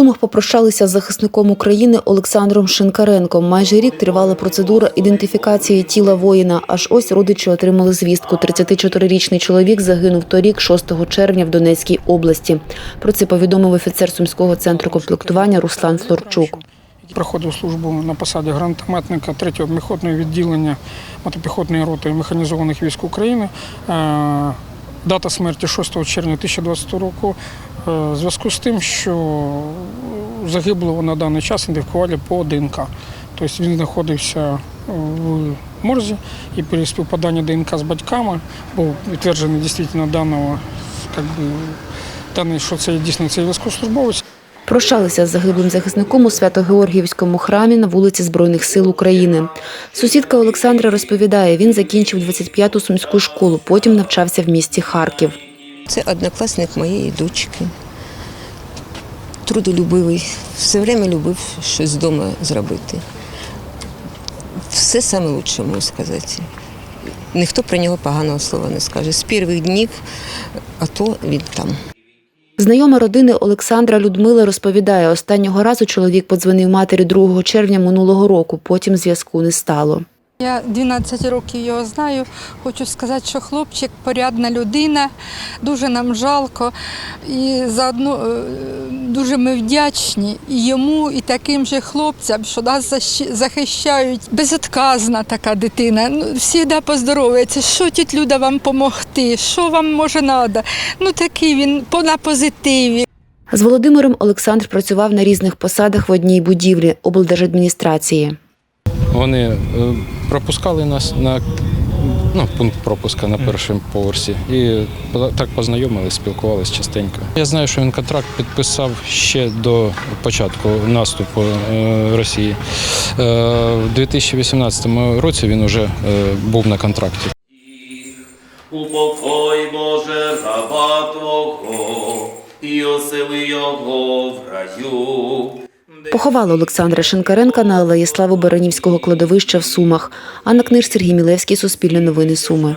Сумах попрощалися з захисником України Олександром Шинкаренком. Майже рік тривала процедура ідентифікації тіла воїна. Аж ось родичі отримали звістку. 34-річний чоловік загинув торік, 6 червня, в Донецькій області. Про це повідомив офіцер Сумського центру комплектування Руслан Флорчук. Проходив службу на посаді гранатометника 3-го піхотного відділення мотопіхотної роти механізованих військ України. Е, Дата смерті 6 червня 2020 року. Е, В зв'язку з тим, що загиблого на даний час ідентифікували по ДНК. Тобто він знаходився в морзі і при співпаданні ДНК з батьками був підтверджений дійсно даного, би, даний, що це дійсно цей військовослужбовець. Прощалися з загиблим захисником у Свято-Георгіївському храмі на вулиці Збройних сил України. Сусідка Олександра розповідає, він закінчив 25-ту сумську школу, потім навчався в місті Харків. Це однокласник моєї дочки. Трудолюбивий, все время любив щось вдома зробити. Все саме лучше можу сказати. Ніхто про нього поганого слова не скаже. З перших днів, а то він там. Знайома родини Олександра Людмила розповідає, останнього разу чоловік подзвонив матері 2 червня минулого року, потім зв'язку не стало. Я 12 років його знаю. Хочу сказати, що хлопчик порядна людина, дуже нам жалко. І заодно е, дуже ми вдячні і йому, і таким же хлопцям, що нас захищають. Безотказна така дитина. Ну, Всіда поздоровується. Що тіть Люда вам допомогти? Що вам може треба? Ну такий він по- на позитиві. З Володимиром Олександр працював на різних посадах в одній будівлі облдержадміністрації. Вони е, пропускали нас на ну, пункт пропуска на першому поверсі і так познайомилися, спілкувалися частенько. Я знаю, що він контракт підписав ще до початку наступу е, Росії. Е, В 2018 році він вже е, був на контракті. Упокой, Боже, раба Твого, і осели його в раю. Поховали Олександра Шинкаренка на алеї Слави Баранівського кладовища в Сумах. Анна Книж, Сергій Мілевський, Суспільне новини Суми.